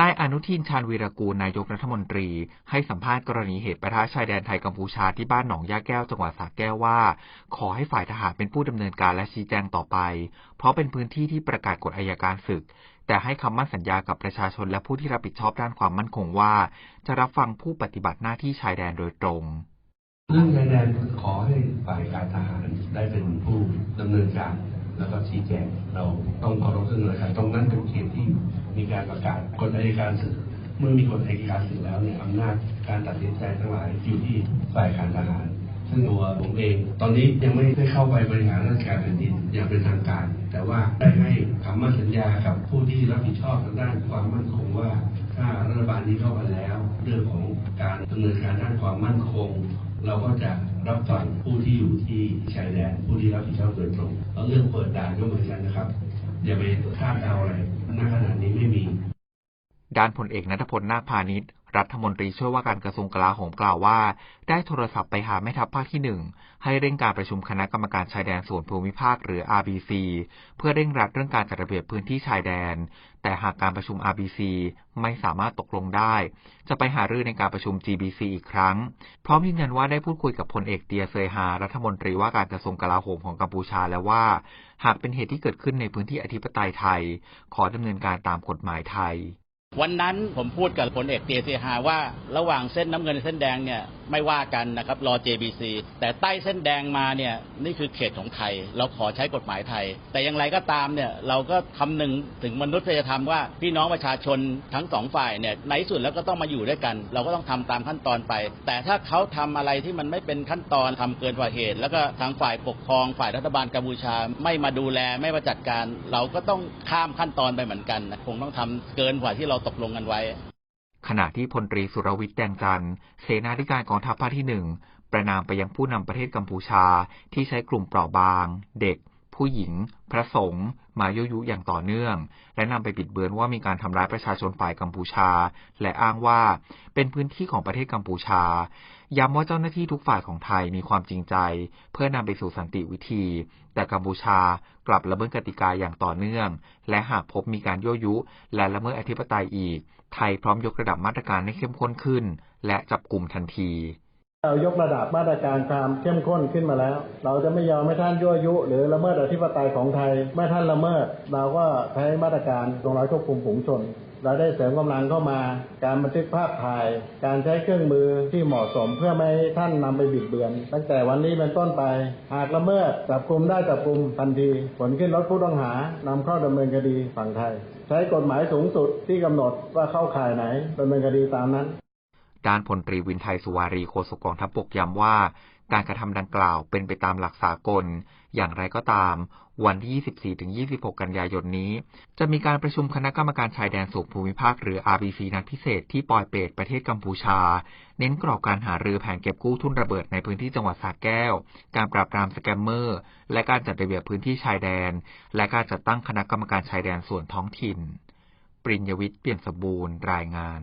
นายอนุทินชาญวีรกูลนายกรัฐมนตรี ให้สัมภาษณ์กรณีเหตุประทะชายแดนไทยกัมพูชาที่บ้านหนองยาแก้วจังหวัดสระแก้วว่า ขอให้ฝ่ายทหารเป็นผู้ดำเนินการและชี้แจงต่อไป เพราะเป็นพื้นที่ที่ประกาศกฎอัยการศึก แต่ให้คำมั่นสัญญากับประชาชนและผู้ที่รับผิดชอบด้านความมั่นคงว่า จะรับฟังผู้ปฏิบัติหน้าที่ชายแดนโดยตรงเรื่องชายแดนขอให้ฝ่ายการทหารได้เป็นผู้ดำเนินการแล้วก็ชี้แจงเรา การประกาศกฎอัยการศึกเมื่อมีกฎอัยการศึกแล้วเนี่ยอำนาจการตัดสินใจทั้งหลายอยู่ที่ฝ่ายการทหาร ซึ่งตัวผมเอง ตอนนี้ยังไม่ได้เข้าไปบริหารราชการแผ่นดินอย่างเป็นทางการ แต่ว่าได้ให้คำมั่นสัญญากับผู้ที่รับผิดชอบทางด้านความมั่นคงว่า ถ้ารัฐบาลนี้เข้ามาแล้ว เรื่องของการดำเนินการด้านความมั่นคง เราก็จะรับฟังผู้ที่อยู่ที่ชายแดนผู้ที่รับผิดชอบโดยตรงแล้วเรื่องเปิดด่านก็เหมือนกันนะครับ อย่าไปคาดเดาอะไรณขณะนี้ไม่มี ด้านพลเอกนัทพลนาคพาณิชย์รัฐมนตรีช่วยว่าการกระทรวงกลาโหมกล่าวว่า ได้โทรศัพท์ไปหาแม่ทัพภาคที่หนึ่งให้เร่งการประชุมคณะกรรมการชายแดนส่วนภูมิภาคหรือ RBC เพื่อเร่งรัดเรื่องการจัดระเบียบพื้นที่ชายแดน แต่หากการประชุม RBC ไม่สามารถตกลงได้ จะไปหารือในการประชุม GBC อีกครั้ง พร้อมยืนยันว่าได้พูดคุยกับพลเอกเตียเซยฮารัฐมนตรีว่าการกระทรวงกลาโหมของกัมพูชาแล้วว่า หากเป็นเหตุที่เกิดขึ้นในพื้นที่อธิปไตยไทย ขอดำเนินการตามกฎหมายไทย วันนั้นผมพูดกับผลเอกเตียเสียหาว่าระหว่างเส้นน้ำเงินเส้นแดงเนี่ย ไม่ว่ากันนะครับรอ JBC แต่ใต้เส้นแดงมาเนี่ยนี่คือเขตของไทย เราขอใช้กฎหมายไทย แต่อย่างไรก็ตามเนี่ยเราก็คำนึงถึงมนุษยธรรมว่าพี่น้องประชาชนทั้งสองฝ่ายเนี่ยในสุดแล้วก็ต้องมาอยู่ด้วยกัน เราก็ต้องทำตามขั้นตอนไป แต่ถ้าเขาทำอะไรที่มันไม่เป็นขั้นตอนทำเกินกว่าเหตุ แล้วก็ทางฝ่ายปกครองฝ่ายรัฐบาลกัมพูชา ไม่มาดูแลไม่มาจัดการ เราก็ต้องข้ามขั้นตอนไปเหมือนกันนะคงต้องทำเกินกว่าที่เราตกลงกันไว้ ขณะที่พลตรีสุรวิทย์แดงจันทร์เสนาธิการกองทัพภาคที่หนึ่งประนามไปยังผู้นำประเทศกัมพูชาที่ใช้กลุ่มเปราะบาง เด็ก ผู้หญิง พระสงฆ์มายุยุอย่างต่อเนื่อง และนำไปบิดเบือนว่ามีการทำร้ายประชาชนฝ่ายกัมพูชา และอ้างว่าเป็นพื้นที่ของประเทศกัมพูชา ย้ำว่าเจ้าหน้าที่ทุกฝ่ายของไทยมีความจริงใจ เพื่อนำไปสู่สันติวิธี แต่กัมพูชากลับละเมิดกติกาอย่างต่อเนื่อง และหากพบมีการยั่วยุ และละเมิดอธิปไตยอีก ไทยพร้อมยกระดับมาตรการให้เข้มข้นขึ้น และจับกลุ่มทันที เรายกระดับมาตรการความเข้มข้นขึ้นมาแล้ว เราจะไม่ยอมให้ท่านยั่วยุ หรือละเมิดอธิปไตยของไทย เมื่อท่านละเมิด เราก็ใช้มาตรการตรงร้อยควบคุมฝูงชน เราได้เสริมกำลังเข้ามา การบันทึกภาพถ่าย การใช้เครื่องมือที่เหมาะสมเพื่อไม่ให้ท่านนำไปบิดเบือน ตั้งแต่วันนี้เป็นต้นไป หากละเมิดจับกลุ่มได้จับกลุ่มทันทีผลขึ้นรถผู้ต้องหานำเข้าดำเนินคดีฝั่งไทย ใช้กฎหมายสูงสุดที่กำหนดว่าเข้าข่ายไหนดำเนินคดีตามนั้น ด้านพลตรีวินไทยสุวารีโฆษกองทัพบกย้ำว่า การกระทำดังกล่าวเป็นไปตามหลักสากล อย่างไรก็ตาม วันที่ 24-26 กันยายนนี้ จะมีการประชุมคณะกรรมการชายแดนสูงภูมิภาคหรือ RBC นัดพิเศษที่ปอยเปตประเทศกัมพูชา เน้นกรอบการหารือแผนเก็บกู้ทุนระเบิดในพื้นที่จังหวัดสระแก้ว การปราบปรามสแกมเมอร์ และการจัดระเบียบพื้นที่ชายแดน และการจัดตั้งคณะกรรมการชายแดนส่วนท้องถิ่น ปริญญวิทย์เปี่ยมสมบูรณ์รายงาน